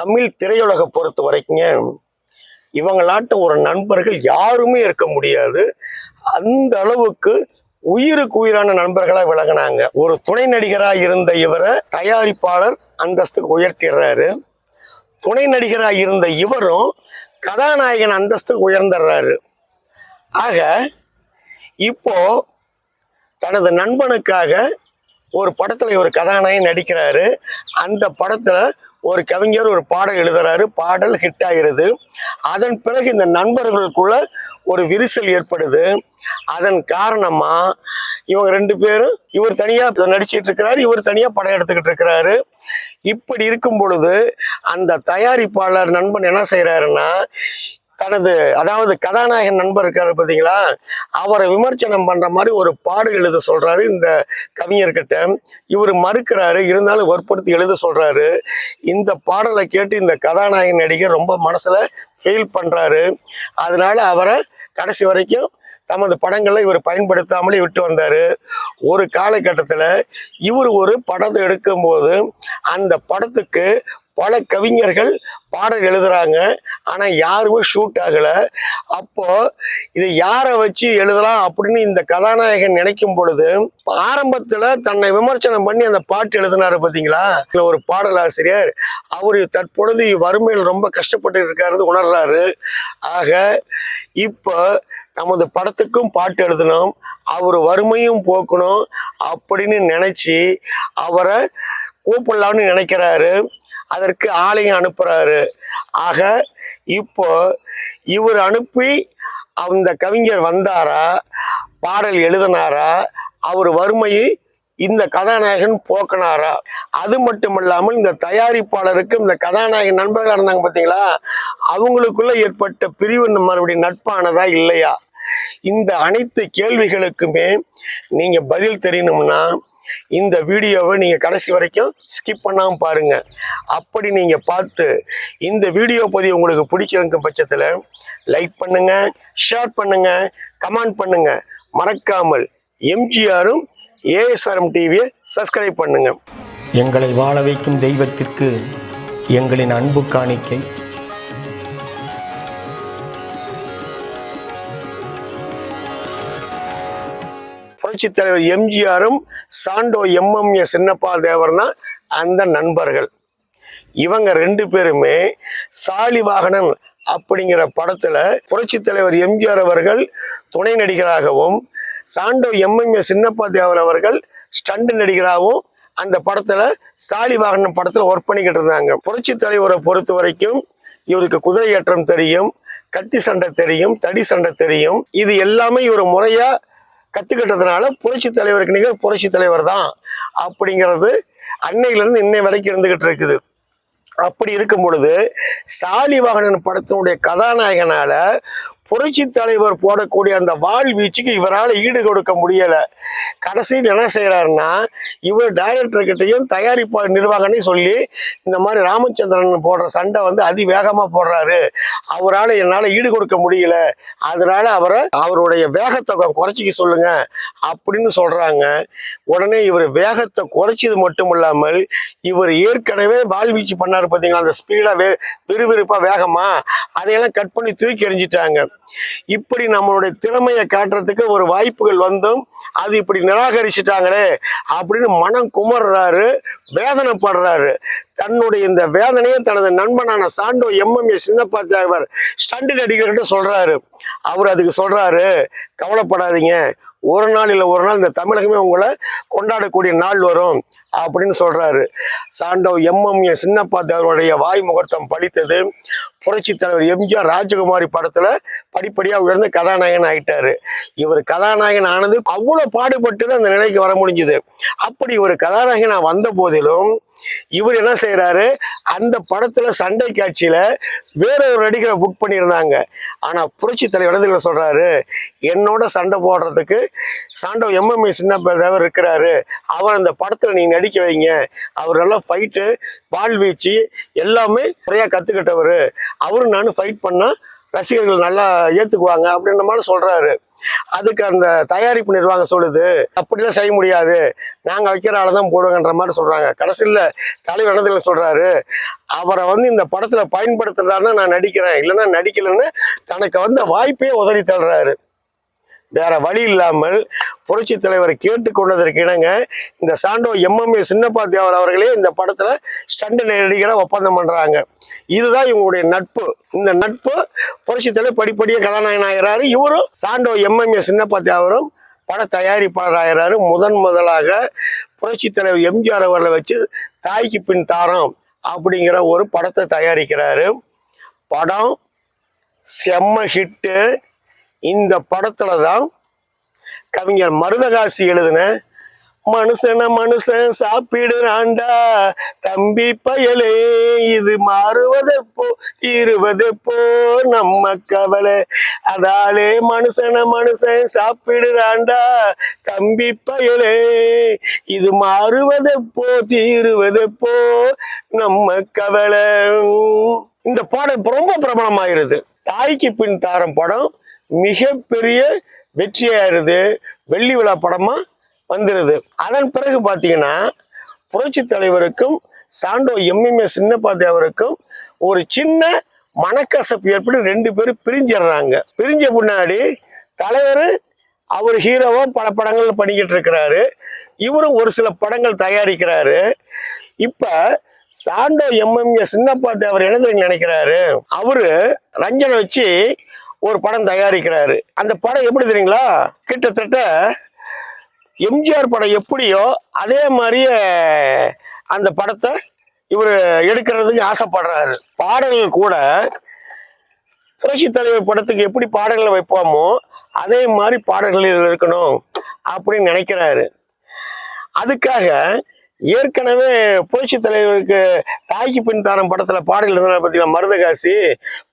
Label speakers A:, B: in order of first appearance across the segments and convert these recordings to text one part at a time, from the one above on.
A: தமிழ் திரையுலகை பொறுத்த வரைக்குங்க இவங்களாட்ட ஒரு நண்பர்கள் யாருமே இருக்க முடியாது. அந்த அளவுக்கு உயிருக்கு உயிரான நண்பர்களாக விளங்கினாங்க. ஒரு துணை நடிகராக இருந்த இவரை தயாரிப்பாளர் அந்தஸ்துக்கு உயர்த்திடுறாரு. துணை நடிகராக இருந்த இவரும் கதாநாயகன் அந்தஸ்துக்கு உயர்ந்துடுறாரு. ஆக இப்போ தனது நண்பனுக்காக ஒரு படத்தில் ஒரு கதாநாயகன் நடிக்கிறாரு. அந்த படத்தில் ஒரு கவிஞர் ஒரு பாடல் எழுதுறாரு பாடல் ஹிட் ஆகிறது அதன் பிறகு இந்த நண்பர்களுக்குள்ள ஒரு விரிசல் ஏற்படுது. அதன் காரணமா இவங்க ரெண்டு பேரும் இவர் தனியா நடிச்சிட்டு இருக்கிறாரு இவர் தனியா படம் எடுத்துக்கிட்டு இருக்கிறாரு. இப்படி இருக்கும் பொழுது அந்த தயாரிப்பாளர் நண்பன் என்ன செய்யறாருன்னா தனது அதாவது கதாநாயகன் நண்பர் இருக்காரு பார்த்தீங்களா? அவரை விமர்சனம் பண்ற மாதிரி ஒரு பாடல் எழுத சொல்றாரு இந்த கவிஞர்கிட்ட. இவர் மறுக்கிறாரு இருந்தாலும் வற்புறுத்தி எழுத சொல்றாரு. இந்த பாடலை கேட்டு இந்த கதாநாயகன் நடிகர் ரொம்ப மனசுல ஃபீல் பண்றாரு. அதனால அவரை கடைசி வரைக்கும் தமது படங்களை இவர் பயன்படுத்தாமலே விட்டு வந்தார். ஒரு காலகட்டத்தில் இவர் ஒரு படத்தை எடுக்கும்போது அந்த படத்துக்கு பல கவிஞர்கள் பாடல் எழுதுறாங்க. ஆனால் யாருமே ஷூட் ஆகலை. அப்போது இதை யாரை வச்சு எழுதலாம் அப்படின்னு இந்த கதாநாயகன் நினைக்கும் பொழுது ஆரம்பத்தில் தன்னை விமர்சனம் பண்ணி அந்த பாட்டு எழுதினாரு பார்த்தீங்களா ஒரு பாடலாசிரியர். அவர் தற்பொழுது வறுமையில் ரொம்ப கஷ்டப்பட்டு இருக்காரு உணர்றாரு. ஆக இப்போ நமது படத்துக்கும் பாட்டு எழுதணும் அவர் வறுமையும் போக்கணும் அப்படின்னு நினச்சி அவரை கூப்பிடலாம்னு நினைக்கிறாரு. அதற்கு ஆலையும் அனுப்புறாரு. ஆக இப்போ இவர் அனுப்பி அந்த கவிஞர் வந்தாரா? பாடல் எழுதினாரா? அவர் வறுமையை இந்த கதாநாயகன் போக்கினாரா? அது மட்டும் இல்லாமல் இந்த தயாரிப்பாளருக்கு இந்த கதாநாயகன் நண்பர்களாக இருந்தாங்க பார்த்தீங்களா? அவங்களுக்குள்ள ஏற்பட்ட பிரிவு மறுபடியும் நட்பானதா இல்லையா? இந்த அனைத்து கேள்விகளுக்குமே நீங்கள் பதில் தெரியணும்னா இந்த வீடியோவை நீங்கள் கடைசி வரைக்கும் ஸ்கிப் பண்ணாமல் பாருங்கள் அப்படி நீங்கள் பார்த்து இந்த வீடியோ பதிவு உங்களுக்கு பிடிச்சிருக்கும் பட்சத்தில் லைக் பண்ணுங்கள் ஷேர் பண்ணுங்கள் கமெண்ட் பண்ணுங்கள் மறக்காமல் எம்ஜிஆரும் ஏஎஸ்ஆர்எம் டிவியை சப்ஸ்கிரைப் பண்ணுங்கள் எங்களை வாழ வைக்கும் தெய்வத்திற்கு எங்களின் அன்பு காணிக்கை. புரட்சி தலைவர் எம்ஜிஆரும் சாண்டோ எம்எம்ஏ சின்னப்பா தேவர் தான் அந்த நண்பர்கள். இவங்க ரெண்டு பேருமே சாலிவாகனன் அப்படிங்கிற படத்துல புரட்சித் தலைவர் எம்ஜிஆர் அவர்கள் துணை நடிகராகவும் சாண்டோ எம்எம்ஏ சின்னப்பா தேவர் அவர்கள் ஸ்டண்ட் நடிகராகவும் அந்த படத்துல சாலிவாகனன் படத்துல ஒர்க் பண்ணிக்கிட்டு இருந்தாங்க. புரட்சி தலைவரை பொறுத்த வரைக்கும் இவருக்கு குதிரை ஏற்றம் தெரியும் கத்தி சண்டை தெரியும் தடி சண்டை தெரியும். இது எல்லாமே இவர் முறையா கத்துக்கிட்டதுனால புரட்சி தலைவருக்கு நிகர் புரட்சி தலைவர் தான் அப்படிங்கிறது அன்னையில இருந்து இன்னை வரைக்கும் இருந்துகிட்டு இருக்குது. அப்படி இருக்கும் பொழுது சாலிவாகனன் படத்தினுடைய கதாநாயகனால புரட்சி தலைவர் போடக்கூடிய அந்த வாள் வீச்சுக்கு இவரால் ஈடு கொடுக்க முடியலை. கடைசியில் என்ன செய்கிறாருன்னா இவர் டைரக்டர்கிட்டையும் தயாரிப்பாளர் சொல்லி இந்த மாதிரி ராமச்சந்திரன் போடுற சண்டை வந்து அதிவேகமாக போடுறாரு. அவரால் என்னால் ஈடு கொடுக்க முடியல. அதனால அவரை அவருடைய வேகத்தை குறைச்சிக்க சொல்லுங்க அப்படின்னு சொல்கிறாங்க உடனே இவர் வேகத்தை குறைச்சது மட்டும் இல்லாமல் இவர் ஏற்கனவே வால் வீச்சு பண்ணாரு பார்த்தீங்களா அந்த ஸ்பீடாக வே விறுவிறுப்பாக வேகமாக அதையெல்லாம் கட் பண்ணி தூக்கி எறிஞ்சிட்டாங்க. இப்படி நம்மளுடைய திறமையை காட்டுறதுக்கு ஒரு வாய்ப்புகள் வந்தும். அது இப்படி நிராகரிச்சிட்டாங்களே அப்படின்னு மனம் குமர்றாரு வேதனைப்படுறாரு. தன்னுடைய இந்த வேதனையை தனது நண்பனான Sando M M A Chinnappa Thevar stunt நடிகர்கிட்ட சொல்றாரு. அவர் அதுக்கு சொல்றாரு கவலைப்படாதீங்க. ஒரு நாள் இல்லை ஒரு நாள் இந்த தமிழகமே உங்களை கொண்டாடக்கூடிய நாள் வரும். அப்படின்னு சொல்றாரு. சாண்டவ் எம்எம்ஏ சின்னப்பா தேவருடைய வாய் முகூர்த்தம் பழித்தது புரட்சி தலைவர் எம்ஜிஆர் ராஜகுமாரி படத்துல படிப்படியா உயர்ந்து கதாநாயகன் ஆயிட்டாரு. இவர் கதாநாயகன் ஆனது அவ்வளவு பாடுபட்டு தான் அந்த நிலைக்கு வர முடிஞ்சுது. அப்படி ஒரு கதாநாயகனா வந்த போதிலும் இவர் என்ன செய்கிறாரு அந்த படத்தில் சண்டை காட்சியில் வேற ஒரு நடிகரை புக் பண்ணியிருந்தாங்க. ஆனால் புரட்சி தலைவர் இடத்துல சொல்கிறாரு என்னோட சண்டை போடுறதுக்கு சாண்டவ் எம்எம்ஏ சின்ன தேவர் இருக்கிறாரு. அவர் அந்த படத்தில் நீங்கள் நடிக்க வைங்க. அவர் நல்லா ஃபைட்டு பால் வீச்சு எல்லாமே நிறையா கற்றுக்கிட்டவர் அவரும் நானும் ஃபைட் பண்ணால் ரசிகர்கள் நல்லா ஏற்றுக்குவாங்க அப்படின்ற மாதிரி சொல்கிறாரு அதுக்கு அந்த தயாரிப்பு நிர்வாகம் சொல்லுது அப்படிலாம் செய்ய முடியாது. நாங்கள் வைக்கிற ஆளை தான் போடுவோங்கன்ற மாதிரி சொல்றாங்க. கடைசியில் தலைவர் இடத்துல சொல்றாரு? அவரை வந்து இந்த படத்தில் பயன்படுத்துறதா நான் நடிக்கிறேன். இல்லைன்னா நடிக்கலைன்னு தனக்கு வந்த வாய்ப்பே உதறி தள்ளுறாரு. வேற வழி இல்லாமல் புரட்சி தலைவர் கேட்டுக்கொண்டதற்கு இணங்க இந்த சாண்டோ எம்எம்ஏ சின்னப்பா தேவர் அவர்களே இந்த படத்துல ஸ்டண்ட் நடிகரை ஒப்பந்தம் பண்றாங்க. இதுதான் இவங்களுடைய நட்பு. இந்த நட்பு புரட்சி தலைவர் படிப்படியே கதாநாயகன் ஆகிறாரு. இவரும் சாண்டோ எம்எம்ஏ சின்னப்பா தேவரும் பட தயாரிப்பாளர் ஆகிறாரு முதன் முதலாக புரட்சி தலைவர் எம்ஜிஆர் அவர்களை வச்சு தாய்க்கு பின் தாரம் அப்படிங்கிற ஒரு படத்தை தயாரிக்கிறாரு. படம் செம்ம ஹிட்டு இந்த படத்துல தான் கவிஞர் மருதகாசி எழுதின மனுஷன மனுஷன் சாப்பிடுறாண்டா தம்பி பயலே இது மாறுவதெப்போ இருவதெப்போ நம்ம கவலை. அதாலே மனுஷன மனுஷன் சாப்பிடுறாண்டா தம்பி பயலே இது மாறுவதெப்போ தீருவதெப்போ நம்ம கவலை. இந்த பாடல் ரொம்ப பிரபலமாயிருது. தாய்க்கு பின் தாரம் படம். மிகப்பெரிய வெற்றியாயிருது வெள்ளி விழா படமா வந்துருது. அதன் பிறகு பார்த்தீங்கன்னா புரட்சி தலைவருக்கும் சாண்டோ எம்எம்ஏ சின்னப்பா தேவருக்கும் ஒரு சின்ன மனக்கசப்பு ஏற்பட்டு ரெண்டு பேரும் பிரிஞ்சிடுறாங்க. பிரிஞ்ச பின்னாடி தலைவர் அவர் ஹீரோவா பல படங்கள் பண்ணிக்கிட்டு இருக்கிறாரு. இவரும் ஒரு சில படங்கள் தயாரிக்கிறாரு. இப்ப சாண்டோ எம்எம்ஏ சின்னப்பா தேவர் என்ன நினைக்கிறாரு. அவரு ரஞ்சனை வச்சு ஒரு படம் தயாரிக்கிறாரு. அந்த படம் எப்படி தெரியுங்களா? கிட்டத்தட்ட எம்ஜிஆர் படம் எப்படியோ அதே மாதிரியே அந்த படத்தை இவர் எடுக்கிறதுக்கு ஆசைப்படுறாரு. பாடல்கள் கூட புரட்சி தலைவர் படத்துக்கு எப்படி பாடல்களை வைப்போமோ அதே மாதிரி பாடல்கள் இதில் இருக்கணும் அப்படின்னு நினைக்கிறாரு. அதுக்காக ஏற்கனவே புரட்சி தலைவருக்கு தாய்க்கு பின் தாரம் படத்துல பாடல் எழுதினார் பார்த்தீங்களா மருதகாசி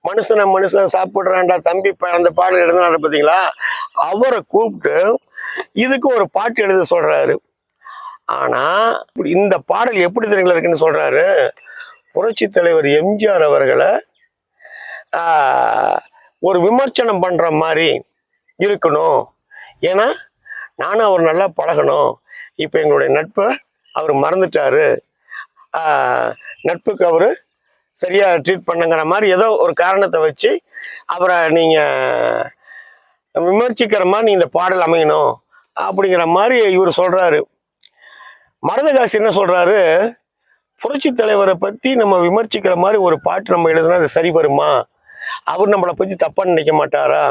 A: மனுஷனை மனுஷன் சாப்பிட்றான்டா தம்பி அந்த பாடல் எழுதினார் பார்த்தீங்களா அவரை கூப்பிட்டு இதுக்கு ஒரு பாட்டு எழுத சொல்றாரு. ஆனா இந்த பாடல் எப்படி தெரியுங்களா இருக்குன்னு சொல்றாரு? புரட்சி தலைவர் எம்ஜிஆர் அவர்களை ஒரு விமர்சனம் பண்ற மாதிரி இருக்கணும். ஏன்னா நானும் அவர் நல்லா பழகணும். இப்போ எங்களுடைய நட்பை அவர் மறந்துட்டாரு. நட்புக்கு அவர் சரியாக ட்ரீட் பண்ணுங்கிற மாதிரி ஏதோ ஒரு காரணத்தை வச்சு அவரை நீங்கள் விமர்சிக்கிற மாதிரி நீ இந்த பாடல் அமையணும் அப்படிங்கிற மாதிரி இவர் சொல்கிறாரு மருதகாசி என்ன சொல்கிறாரு புரட்சி தலைவரை பற்றி நம்ம விமர்சிக்கிற மாதிரி ஒரு பாட்டு நம்ம எழுதுனா அது சரி வருமா? அவர் நம்மளை பற்றி தப்பாக நினைக்க மாட்டாரா?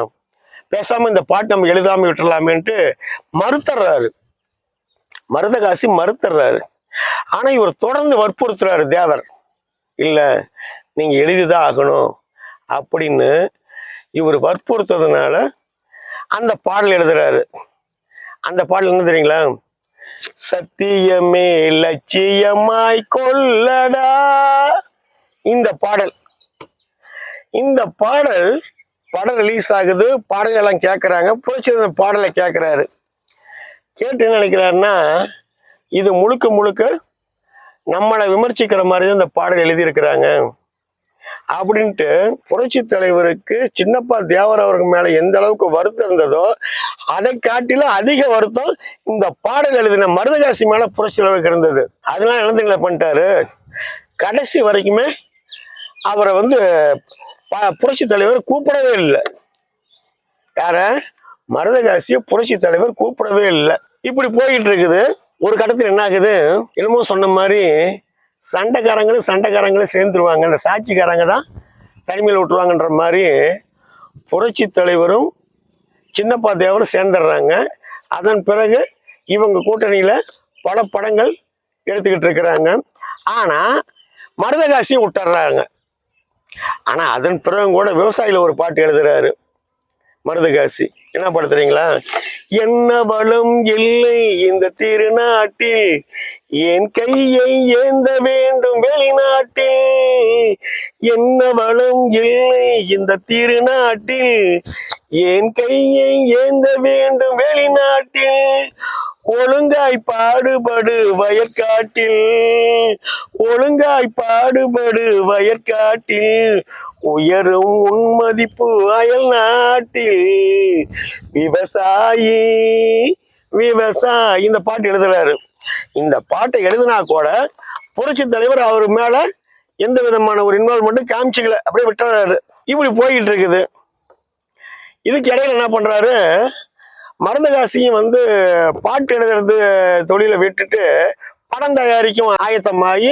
A: பேசாமல் இந்த பாட்டு நம்ம எழுதாமல் விட்டுடலாமேன்ட்டு மறுத்துறாரு. மருதகாசி மறுத்துறாரு. ஆனா இவர் தொடர்ந்து வற்புறுத்துறாரு தேவர் இல்ல நீங்க எழுதிதான் ஆகணும். அப்படின்னு இவர் வற்புறுத்ததுனால அந்த பாடல் எழுதுறாரு. அந்த பாடல் என்ன தெரியுங்களா? சத்தியமே லட்சியமாய் கொள்ளடா. இந்த பாடல். இந்த பாடல் படம் ரிலீஸ் ஆகுது பாடல்கள் எல்லாம் கேட்குறாங்க புரட்சி அந்த பாடலை கேட்குறாரு கேட்டு என்ன நினைக்கிறாருன்னா இது முழுக்க முழுக்க நம்மளை விமர்சிக்கிற மாதிரி தான் இந்த பாடல் எழுதியிருக்கிறாங்க. அப்படின்ட்டு புரட்சி தலைவருக்கு சின்னப்பா தேவர் அவர்கள் மேல எந்த அளவுக்கு வருத்தம் இருந்ததோ அதை காட்டிலும் அதிக வருத்தம் இந்த பாடல் எழுதின மருதகாசி மேல புரட்சி தலைவருக்கு இருந்தது. அதெல்லாம் இழந்துங்களை பண்ணிட்டாரு. கடைசி வரைக்குமே அவரை வந்து புரட்சி தலைவர் கூப்பிடவே இல்லை. யார? மருதகாசியை புரட்சி தலைவர் கூப்பிடவே இல்லை. இப்படி போயிட்டு இருக்குது. ஒரு கட்டத்தில் என்ன ஆகுது? என்னமோ சொன்ன மாதிரி சண்டைக்காரங்களும் சண்டைக்காரங்களும் சேர்ந்துருவாங்க. அந்த சாட்சிக்காரங்க தான் தனிமையில் விட்டுருவாங்கன்ற மாதிரி புரட்சி தலைவரும் சின்னப்பா தேவரும் சேர்ந்துடுறாங்க. அதன் பிறகு இவங்க கூட்டணியில் பல படங்கள் எடுத்துக்கிட்டு இருக்கிறாங்க. ஆனால் மருதகாசியும் விட்டுறாங்க ஆனால் அதன் பிறகு கூட விவசாயியில் ஒரு பாட்டு எழுதுறாரு. மருதகாசி. என்ன படுத்துறீங்களா என்ன வளம் இல்லை இந்த திருநாட்டில். என் கையை ஏந்த வேண்டும் வெளிநாட்டில். என்ன வளம் இல்லை இந்த திருநாட்டில். என் கையை ஏந்த வேண்டும் வெளிநாட்டில். ஒழுங்காய் பாடுபடு வயற்காட்டில். ஒழுங்காய் பாடுபடு வயற்காட்டில். உயரும் உன்மதிப்பு அயல் நாட்டில். விவசாயி விவசாயி. இந்த பாட்டு எழுதுறாரு. இந்த பாட்டை எழுதினா கூட புரட்சி தலைவர் அவர் மேல எந்த விதமான ஒரு இன்வால்மெண்ட்டும் காமிச்சிக்கல. அப்படியே விட்டுறாரு. இப்படி போய்கிட்டு இருக்குது. இதுக்கு இடையில என்ன பண்றாரு? மருந்தகாசியும் வந்து பாட்டு எழுதுறது தொழிலை விட்டுட்டு படம் தயாரிக்கும் ஆயத்தமாகி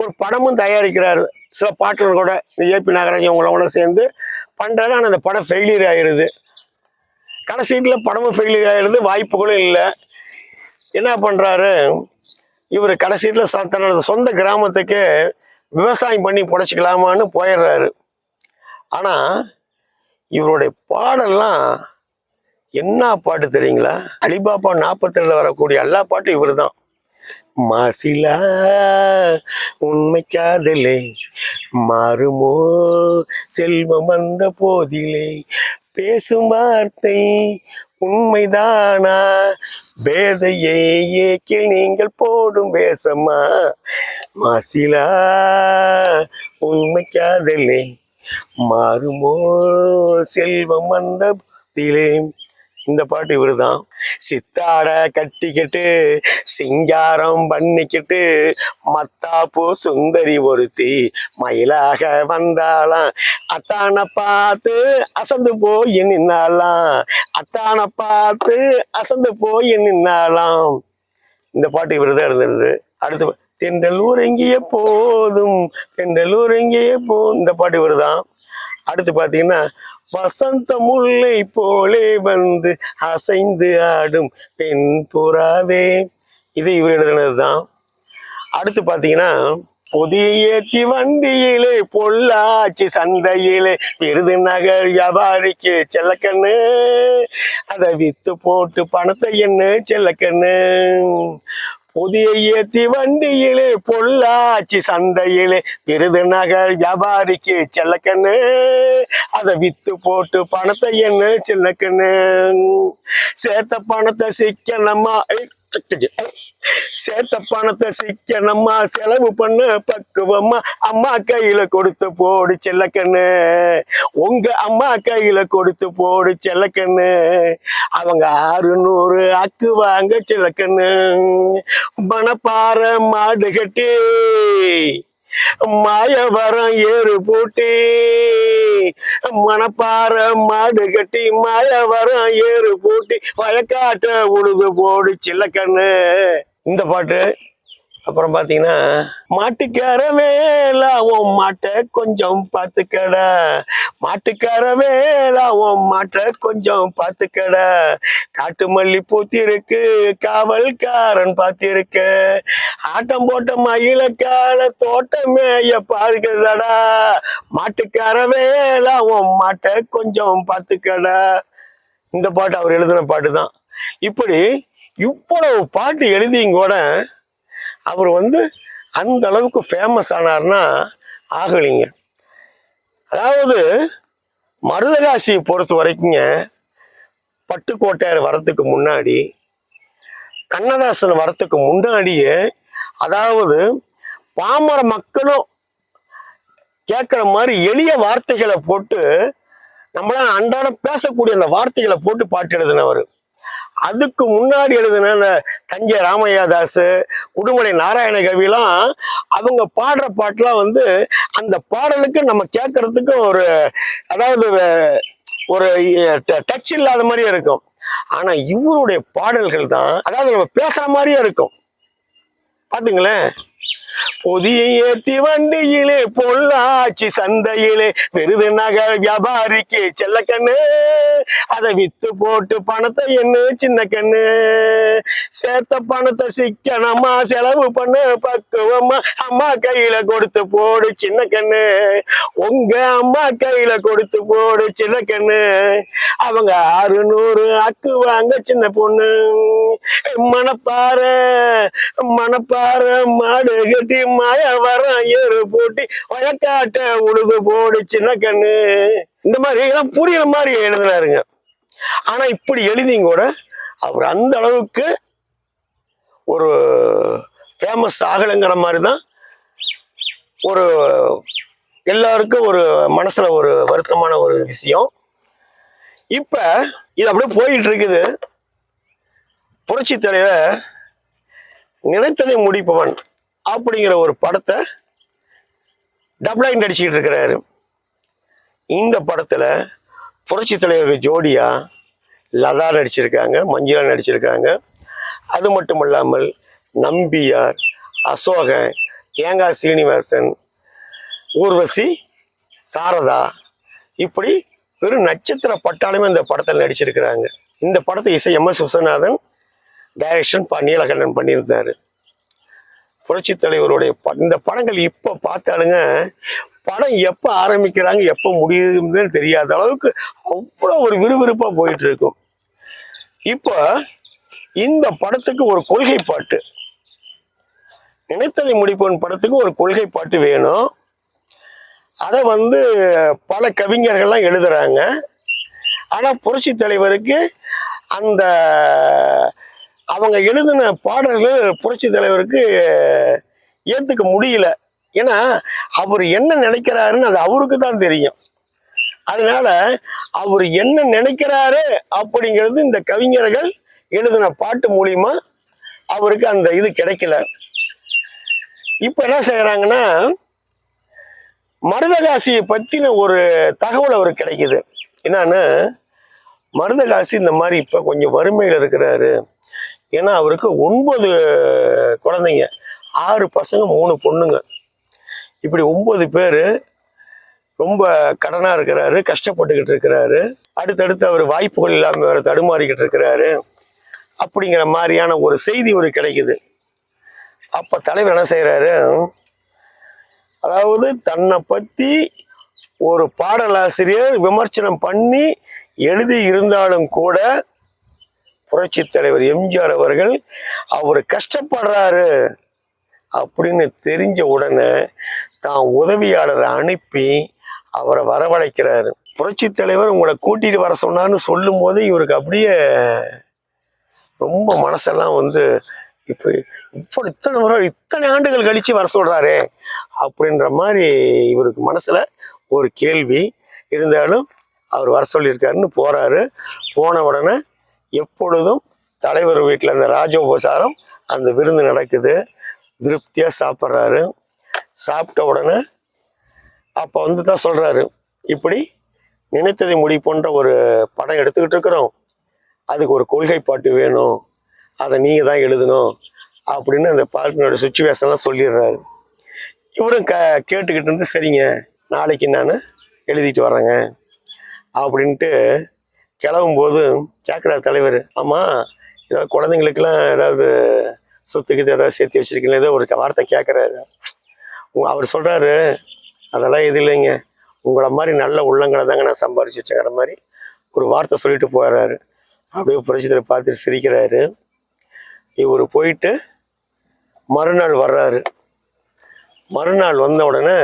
A: ஒரு படமும் தயாரிக்கிறாரு. சில பாட்டுகள் கூட ஏபி நாகராஜ் இவங்களோட சேர்ந்து பண்றாரு. ஆனால் அந்த படம் ஃபெயிலியர் ஆயிடுது கடைசீட்டில் படமும் ஃபெயிலியர் ஆயிடுது வாய்ப்புகளும் இல்லை. என்ன பண்ணுறாரு இவர் கடைசீட்டில் தன்னோட சொந்த கிராமத்துக்கு விவசாயம் பண்ணி பொழைச்சிக்கலாமான்னு போயிடுறாரு. ஆனால் இவருடைய பாடெல்லாம் என்ன பாட்டு தெரியுங்களா? அலிபாபா நாற்பத்தி ரெண்டுல வரக்கூடிய எல்லா பாட்டும் இவர் தான் மாசிலா உண்மை காதலே மாறுமோ செல்வம் வந்த போதிலே பேசும் வார்த்தை உண்மைதானா? பேதையை ஏக்கில் நீங்கள் போடும் வேசமா மாசிலா உண்மை காதலே மாறுமோ செல்வம் வந்த போதிலே. இந்த பாட்டு இவருதான் சித்தாட கட்டிக்கிட்டு சிங்காரம் பண்ணிக்கிட்டு மத்தாப்பு சுந்தரி ஒருத்தி மயிலாக வந்தாளாம். அத்தானை பார்த்து அசந்து போய் நின்னாலாம் அத்தானை பார்த்து அசந்து போய் நின்னாலாம் இந்த பாட்டு இவர் தான் இருந்தது அடுத்து தென்றல் உறங்கிய போதும் தென்றல் உறங்கிய போ இந்த பாட்டு இவர் தான் அடுத்து பார்த்தீங்கன்னா வசந்த முல்லை போலே வந்து அசைந்து ஆடும் பெண் புறாவே. இது இவர் எழுதுனது தான் அடுத்து பார்த்தீங்கன்னா புதிய ஏத்தி வண்டியிலே பொள்ளாச்சி சந்தையிலே விருதுநகர் வியாபாரிக்கு செல்லக்கண்ணு. அதை வித்து போட்டு பணத்தை என்ன செல்லக்கண்ணு. புதிய ஏத்தி வண்டியிலே பொள்ளாச்சி சந்தையிலே. விருதுநகர் வியாபாரிக்கு செல்லக்கண்ணு. அதை வித்து போட்டு பணத்தை என்ன சின்னக்கண்ணு சேர்த்த பணத்தை சிக்கனம்மா சேத்த பணத்தை சிக்கனம்மா செலவு பண்ண பக்குவம்மா. அம்மா கையில கொடுத்து போடு செல்லக்கண்ணு. உங்க அம்மா கையில கொடுத்து போடு செல்லக்கண்ணு. அவங்க அறுநூறு அக்கு வாங்க செல்லக்கண்ணு. மணப்பாறை மாடு கட்டி மாயவரம் ஏறு பூட்டி. மணப்பாறை மாடு கட்டி மாயவரம் ஏறு பூட்டி. வயக்காட்ட உழுது போடு சில்லக்கண்ணு. இந்த பாட்டு. அப்புறம் பாத்தீங்கன்னா மாட்டுக்கார வேலா உன் மாட்டை கொஞ்சம் பார்த்துக்கடா மாட்டுக்கார வேலா உன் மாட்டை கொஞ்சம் பார்த்துக்கடா காட்டு மல்லி பூத்திருக்கு காவல்காரன் பார்த்திருக்க ஆட்டம் போட்ட மயிலக்கால தோட்டமேய பாருக்குதடா மாட்டுக்கார வேலா உன் மாட்டை கொஞ்சம் பார்த்துக்கடா இந்த பாட்டு அவர் எழுதின பாட்டு தான் இப்படி இவ்வளவு பாட்டு எழுதியும் கூட அவர் வந்து அந்த அளவுக்கு ஃபேமஸ் ஆனார்னா ஆகலிங்க. அதாவது மருதகாசியை பொறுத்த வரைக்குங்க பட்டுக்கோட்டையார் வரத்துக்கு முன்னாடி கண்ணதாசன் வரத்துக்கு முன்னாடியே அதாவது பாமர மக்களும் கேட்குற மாதிரி எளிய வார்த்தைகளை போட்டு நம்மளால் அன்றாடம் பேசக்கூடிய அந்த வார்த்தைகளை போட்டு பாட்டு எழுதினவர். அதுக்கு முன்னாடி எழுதின அந்த தஞ்சை ராமையாதாஸ் உடுமலை நாராயண கவிலாம் அவங்க பாடுற பாட்டுலாம் வந்து அந்த பாடலுக்கு நம்ம கேட்கறதுக்கு ஒரு அதாவது ஒரு டச் இல்லாத மாதிரியே இருக்கும். ஆனா இவருடைய பாடல்கள் தான் அதாவது நம்ம பேசுற மாதிரியே இருக்கும். பாத்துங்களேன்? புதிய ஏத்தி வண்டியிலே பொள்ளாச்சி சந்தையிலே விருதுநகர் வியாபாரிக்கு செல்லக்கண்ணு அதை வித்து போட்டு பணத்தை என்ன சின்ன கண்ணு. சேர்த்த பணத்தை சிக்கனமா செலவு பண்ணு பக்குவமா அம்மா கையில கொடுத்து போடு சின்ன கண்ணு. உங்க அம்மா கையில கொடுத்து போடு சின்ன கண்ணு. அவங்க அறுநூறு நூறு அக்குவாங்க சின்ன பொண்ணு. மணப்பாறை மணப்பாறை மாடு கட்டி மழை வர ஏறு போட்டி வயக்காட்ட உழுது போடு சின்ன கண்ணு. இந்த மாதிரி எல்லாம் புரியுற மாதிரி எழுதுனாருங்க ஆனா இப்படி எழுதியும் கூட அவர் அந்த அளவுக்கு ஒரு ஃபேமஸ் ஆகலைங்கிற மாதிரி தான் ஒரு எல்லாருக்கும் ஒரு மனசுல ஒரு வருத்தமான ஒரு விஷயம். இப்ப இது அப்படியே போயிட்டு இருக்குது புரட்சி தலைவர் நினைத்ததை முடிப்பவன் அப்படிங்கிற ஒரு படத்தை டப்ளைன் நடிச்சுக்கிட்டு இருக்கிறாரு. இந்த படத்தில் புரட்சி தலைவருக்கு ஜோடியா லதா நடிச்சிருக்காங்க மஞ்சுளா நடிச்சிருக்காங்க. அது மட்டும் இல்லாமல் நம்பியார் அசோகன் தேங்காய் சீனிவாசன் ஊர்வசி சாரதா இப்படி பெரும் நட்சத்திர பட்டாளமே இந்த படத்தில் நடிச்சிருக்கிறாங்க. இந்த படத்தை இசை எம் எஸ் விஸ்வநாதன் டைரக்ஷன் ப நீலகண்டன் பண்ணியிருந்தார். புரட்சி தலைவருடைய ப- இந்த படங்கள் இப்போ பார்த்தாலுங்க படம் எப்போ ஆரம்பிக்கிறாங்க எப்போ முடியுதுன்னு தெரியாத அளவுக்கு அவ்வளோ ஒரு விறுவிறுப்பாக போயிட்டு இருக்கும் இப்போ இந்த படத்துக்கு ஒரு கொள்கை பாட்டு நினைத்ததை முடிப்பவன் படத்துக்கு ஒரு கொள்கை பாட்டு வேணும். அதை வந்து பல கவிஞர்கள்லாம் எழுதுறாங்க. ஆனால் புரட்சி தலைவருக்கு அந்த அவங்க எழுதின பாடல்கள் புரட்சி தலைவருக்கு ஏற்றுக்க முடியல. ஏன்னா அவர் என்ன நினைக்கிறாருன்னு அது அவருக்கு தான் தெரியும். அதனால அவர் என்ன நினைக்கிறாரு அப்படிங்கிறது இந்த கவிஞர்கள் எழுதின பாட்டு மூலியமா அவருக்கு அந்த இது கிடைக்கல. இப்போ என்ன செய்யறாங்கன்னா மருதகாசியை பத்தின ஒரு தகவல் அவருக்கு கிடைக்குது. என்னன்னு மருதகாசி இந்த மாதிரி இப்போ கொஞ்சம் வறுமையில் இருக்கிறாரு. ஏன்னா அவருக்கு ஒன்பது குழந்தைங்க. ஆறு பசங்க மூணு பொண்ணுங்க. இப்படி ஒன்பது பேர் ரொம்ப கடனாக இருக்கிறாரு கஷ்டப்பட்டுக்கிட்டு இருக்கிறாரு. அடுத்தடுத்து அவர் வாய்ப்புகள் இல்லாமல் வேறு தடுமாறிக்கிட்டு இருக்கிறாரு. அப்படிங்கிற மாதிரியான ஒரு செய்தி ஒரு கிடைக்குது. அப்போ தலைவர் என்ன செய்கிறாரு அதாவது தன்னை பற்றி ஒரு பாடலாசிரியர் விமர்சனம் பண்ணி எழுதி இருந்தாலும் கூட புரட்சி தலைவர் எம்ஜிஆர் அவர்கள் அவர் கஷ்டப்படுறாரு அப்படின்னு தெரிஞ்ச உடனே தான் உதவியாளரை அனுப்பி அவரை வரவழைக்கிறாரு. புரட்சி தலைவர் உங்களை கூட்டிட்டு வர சொன்னான்னு சொல்லும் போது இவருக்கு அப்படியே ரொம்ப மனசெல்லாம் வந்து இப்போ இப்போ இத்தனை வரும் இத்தனை ஆண்டுகள் கழிச்சு வர சொல்றாரே அப்படின்ற மாதிரி இவருக்கு மனசுல ஒரு கேள்வி இருந்தாலும் அவர் வர சொல்லியிருக்காருன்னு போறாரு. போன உடனே எப்பொழுதும் தலைவர் வீட்டில் அந்த ராஜோபசாரம் அந்த விருந்து நடக்குது. திருப்தியாக சாப்பிட்றாரு. சாப்பிட்ட உடனே அப்போ வந்து தான் சொல்கிறாரு இப்படி நினைத்ததை முடிப்போன்ற ஒரு படம் எடுத்துக்கிட்டு இருக்கிறோம். அதுக்கு ஒரு கொள்கை பாட்டு வேணும். அதை நீங்கள் தான் எழுதணும் அப்படின்னு அந்த பாட்டினோட சுச்சுவேஷன்லாம் சொல்லிடுறாரு. இவரும் க கேட்டுக்கிட்டு இருந்து சரிங்க நாளைக்கு நான் எழுதிட்டு வரேங்க அப்படின்ட்டு கிளம்பும்போது கேட்குறாரு தலைவர் ஆமாம் ஏதாவது குழந்தைங்களுக்கெல்லாம் ஏதாவது சொத்துக்கு ஏதாவது சேர்த்து வச்சுருக்கீங்களா? ஏதோ ஒரு வார்த்தை கேட்குறாரு அவர் சொல்கிறாரு அதெல்லாம் எது இல்லைங்க. உங்களை மாதிரி நல்ல உள்ளங்களை தாங்க நான் சம்பாரிச்சு வச்சுக்கிற மாதிரி ஒரு வார்த்தை சொல்லிட்டு போகிறாரு அப்படியே புரட்சித்தரை பார்த்துட்டு சிரிக்கிறாரு. இவர் போயிட்டு மறுநாள் வர்றாரு. மறுநாள் வந்த உடனே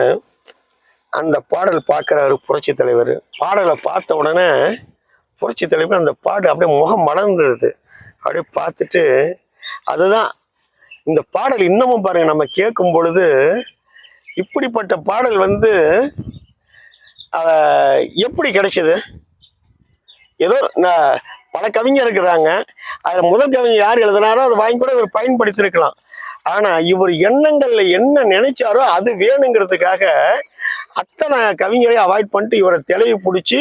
A: அந்த பாடல் பார்க்குறாரு புரட்சி தலைவர். பாடலை பார்த்த உடனே புரட்சி தலைவர் அந்த பாட்டு அப்படியே முகம் மலர்ந்துடுது அப்படியே பார்த்துட்டு அதுதான் இந்த பாடல் இன்னமும் பாருங்க நம்ம கேட்கும் பொழுது இப்படிப்பட்ட பாடல் வந்து எப்படி கிடைச்சது? ஏதோ நான் பல கவிஞர் இருக்கிறாங்க. அதில் முதல் கவிஞர் யார் எழுதினாரோ அதை வாங்கி கூட இவர் பயன்படுத்தியிருக்கலாம். ஆனால் இவர் எண்ணங்களில் என்ன நினைச்சாரோ அது வேணுங்கிறதுக்காக அத்தனை கவிஞரை அவாய்ட் பண்ணிட்டு இவரை தெளிவு பிடிச்சி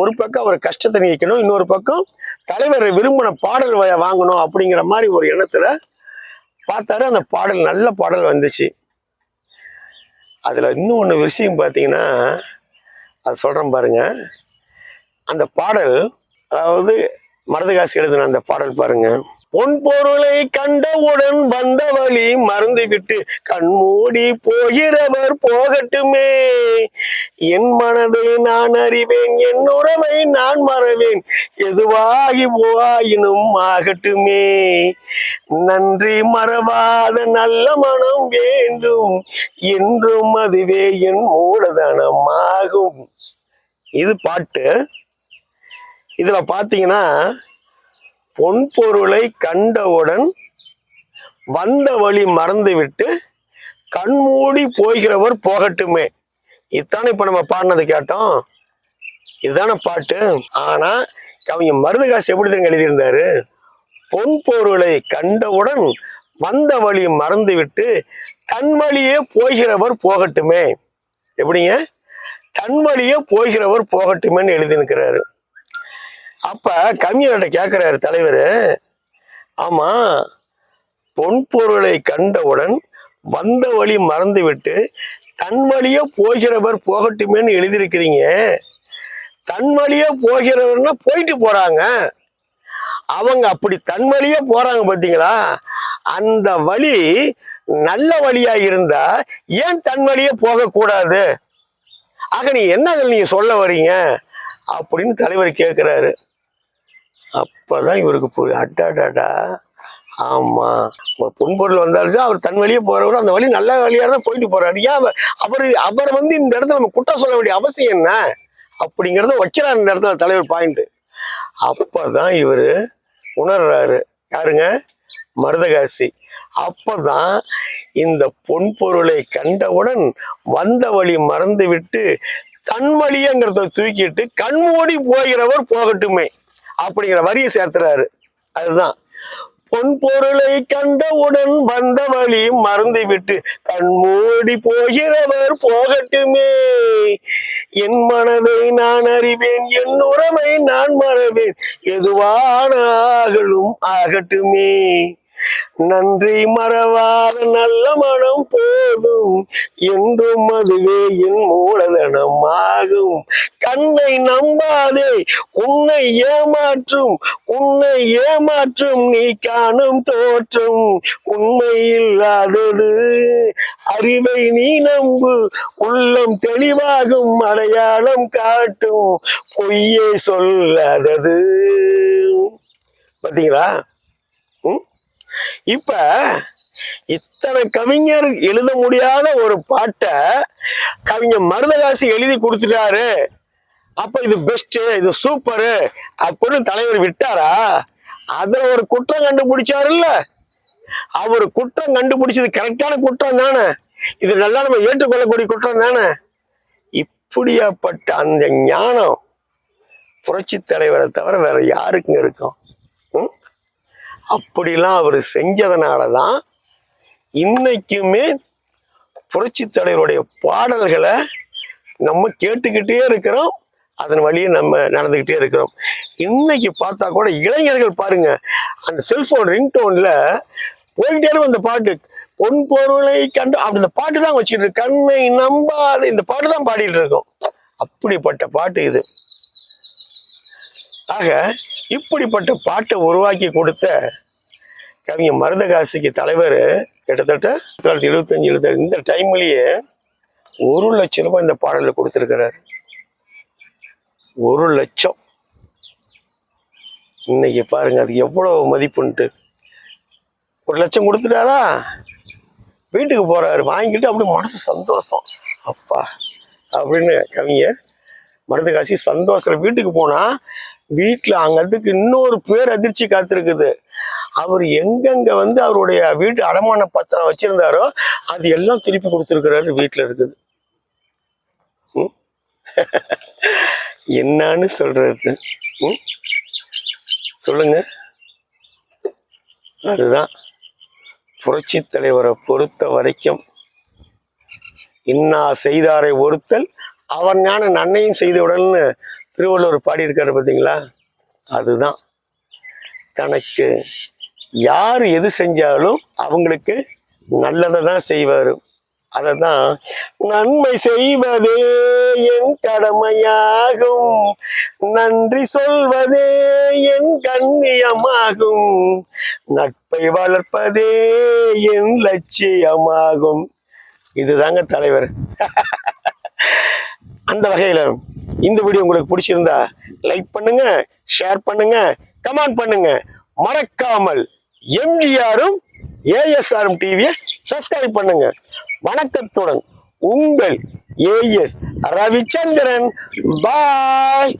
A: ஒரு பக்கம் அவர் கஷ்டத்தை நீக்கணும் இன்னொரு பக்கம் தலைவர் விரும்பின பாடல் வாங்கணும் அப்படிங்கிற மாதிரி ஒரு எண்ணத்துல பார்த்தாரு. அந்த பாடல் நல்ல பாடல் வந்துச்சு. அதில் இன்னும் ஒன்று விஷயம் பார்த்தீங்கன்னா அது சொல்கிறேன் பாருங்க. அந்த பாடல் அதாவது மருதகாசி எழுதின அந்த பாடல் பாருங்கள் பொன் பொருளை கண்டவுடன் வந்த வழி மறந்துவிட்டு கண்மூடி போகிறவர் போகட்டுமே. என் மனதை நான் அறிவேன் என் உறவை நான் மறவேன். எதுவாகி போயினும் ஆகட்டுமே. நன்றி மறவாத நல்ல மனம் வேண்டும். என்றும் அதுவே என் மூலதனம் ஆகும் இது பாட்டு. இதுல பாத்தீங்கன்னா பொன் பொருளை கண்டவுடன் வந்த வழி மறந்துவிட்டு கண்மூடி போகிறவர் போகட்டுமே. இதுதானே இப்ப நம்ம பாடினது கேட்டோம். இதுதானே பாட்டு. ஆனா கவிஞர் காசு எப்படி தெரியுங்க எழுதியிருந்தாரு? பொன் பொருளை கண்டவுடன் வந்த வழி மறந்துவிட்டு தன் வழியே போகிறவர் போகட்டுமே. எப்படிங்க? தன் வழியே போகிறவர் போகட்டுமேன்னு எழுதினுக்கிறாரு அப்ப கவிஞர்கிட்ட கேட்கிறாரு தலைவர் ஆமா பொன் பொருளை கண்டவுடன் வந்த வழி மறந்துவிட்டு தன் வழியே போகிறவர் போகட்டுமேன்னு எழுதியிருக்கிறீங்க. தன் வழியே போகிறவர்னா போயிட்டு போறாங்க. அவங்க அப்படி தன் வழியே போறாங்க பார்த்தீங்களா அந்த வழி நல்ல வழியா இருந்தா ஏன் தன் வழியே போகக்கூடாது ஆக நீ என்ன நீங்க சொல்ல வர்றீங்க அப்படின்னு தலைவர் கேட்கிறாரு அப்போதான் இவருக்கு புரியும் அட்டாடாடா ஆமாம் ஒரு பொன்பொருள் வந்தாலும் அவர் தன் வழியே போகிறவர் அந்த வழி நல்ல வழியாக தான் போயிட்டு போகிறாரு ஏன் அவர் அவர் அவர் வந்து இந்த இடத்துல நம்ம குற்றம் சொல்ல வேண்டிய அவசியம் என்ன? அப்படிங்கிறத வைக்கிறார் இந்த இடத்துல தலைவர் பாயிண்ட்டு அப்போ தான் இவர் உணர்றாரு. யாருங்க? மருதகாசி. அப்பதான் இந்த பொன் பொருளை கண்டவுடன் வந்த வழி மறந்து விட்டு தன் வழியங்கிறத தூக்கிட்டு கண்மூடி போகிறவர் போகட்டுமே. அப்படிங்கிற வரியை சேர்த்துறாரு. அதுதான். பொன் பொருளை கண்டவுடன் வந்த வழி மறந்து விட்டு கண்மூடி போகிறவர் போகட்டுமே. என் மனதை நான் அறிவேன் என் உறவை நான் மறவேன். எதுவான ஆகலும் ஆகட்டுமே. நன்றி மறவாத நல்ல மனம் போதும். என்றும் அதுவே என் மூலதனம் ஆகும் கண்ணை நம்பாதே உன்னை ஏமாற்றும். உன்னை ஏமாற்றும் நீ காணும் தோற்றம். உண்மை இல்லாதது. அறிவை நீ நம்பு. உள்ளம் தெளிவாகும் அடையாளம் காட்டும். பொய்யே சொல்லாதது. பாத்தீங்களா? இப்ப இத்தனை கவிஞர் எழுத முடியாத ஒரு பாட்டை கவிஞர் மருதகாசி எழுதி கொடுத்துட்டாரு. அப்ப இது பெஸ்ட் இது சூப்பரு அப்படின்னு தலைவர் விட்டாரா? அதுல ஒரு குற்றம் கண்டுபிடிச்சாருல்ல. அவர் குற்றம் கண்டுபிடிச்சது கரெக்டான குற்றம் தானே. இது நல்லா நம்ம ஏற்றுக்கொள்ளக்கூடிய குற்றம் தானே. இப்படியாப்பட்ட அந்த ஞானம் புரட்சி தலைவரை தவிர வேற யாருக்குங்க இருக்கும்? அப்படிலாம் அவர் செஞ்சதுனால தான் இன்னைக்குமே புரட்சி தலைவருடைய பாடல்களை நம்ம கேட்டுக்கிட்டே இருக்கிறோம். அதன் வழியே நம்ம நடந்துக்கிட்டே இருக்கிறோம். இன்னைக்கு பார்த்தா கூட இளைஞர்கள் பாருங்க அந்த செல்போன் ரிங்டோன்ல போயிட்டே இருக்கும் அந்த பாட்டு. பொன் பொருளை கண்டு அப்படி இந்த பாட்டு தான் வச்சுக்கிட்டு இருக்கு. கண்ணை நம்பாத இந்த பாட்டு தான் பாடிட்டு இருக்கோம். அப்படிப்பட்ட பாட்டு இது. ஆக இப்படிப்பட்ட பாட்டை உருவாக்கி கொடுத்த கவிஞர் மருதகாசிக்கு தலைவர் கிட்டத்தட்ட தொள்ளாயிரத்தி எழுபத்தஞ்சு எழுபத்தாறு இந்த டைம்லயே ஒரு லட்சம் ரூபாய் இந்த பாடலில் கொடுத்துருக்கிறார். ஒரு லட்சம். இன்னைக்கு பாருங்க அது எவ்வளவு மதிப்புன்ட்டு. ஒரு லட்சம் கொடுத்துட்டாரா? வீட்டுக்கு போகிறாரு வாங்கிட்டு அப்படியே மனசு சந்தோஷம். அப்பா அப்படின்னு கவிஞர் மருந்து காசி சந்தோஷத்தில் வீட்டுக்கு போனால் வீட்டில் அங்கத்துக்கு இன்னொரு பேர் அதிர்ச்சி காத்திருக்குது. அவர் எங்கெங்க வந்து அவருடைய வீட்டு அடமான பத்திரம் வச்சிருந்தாரோ அது எல்லாம் திருப்பி கொடுத்துருக்கிறாரு வீட்டில் இருக்குது. ம்? என்னன்னு சொல்றது? ம்? சொல்லுங்க. அதுதான். புரட்சி தலைவரை பொறுத்த வரைக்கும் இன்னா செய்தாரை ஒருத்தல் அவர் ஞான நன்னையும் செய்தவுடல்னு திருவள்ளுவர் பாடியிருக்காரு பார்த்தீங்களா? அதுதான். தனக்கு யார் எது செஞ்சாலும் அவங்களுக்கு நல்லதை தான் செய்வார். அதை தான் நன்மை செய்வதே என் கடமையாகும். நன்றி சொல்வதே என் கண்ணியமாகும். நட்பை வளர்ப்பதே என் லட்சியமாகும். இதுதாங்க தலைவர். அந்த வகையில் இந்த வீடியோ உங்களுக்கு பிடிச்சிருந்தா லைக் பண்ணுங்க ஷேர் பண்ணுங்க கமெண்ட் பண்ணுங்க. மறக்காமல் எம்ஜிஆரும் ஏஎஸ்ஆரும் டிவியை சப்ஸ்கிரைப் பண்ணுங்க. வணக்கத்துடன் உங்கள் ஏஎஸ் ரவிச்சந்திரன். பாய்